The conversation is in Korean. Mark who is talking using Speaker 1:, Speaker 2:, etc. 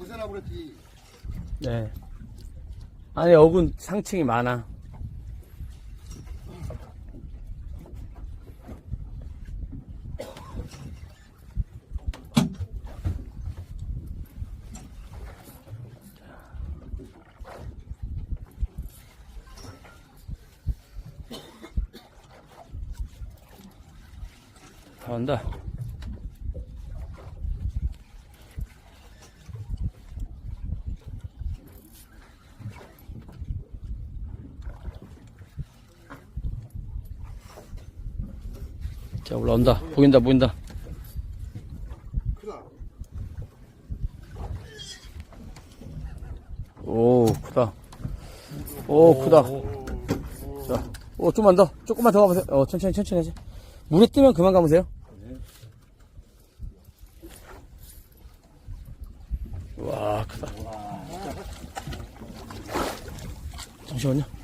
Speaker 1: 냄새나 그랬지.
Speaker 2: 네. 안에 어군 상층이 많아. 다 온다. 자, 올라온다. 보인다, 보인다. 오, 크다. 오, 크다. 자, 오, 좀만 더. 조금만 더 가보세요. 어, 천천히, 천천히 하세요. 물에 뜨면 그만 가보세요. 와, 크다. 잠시만요.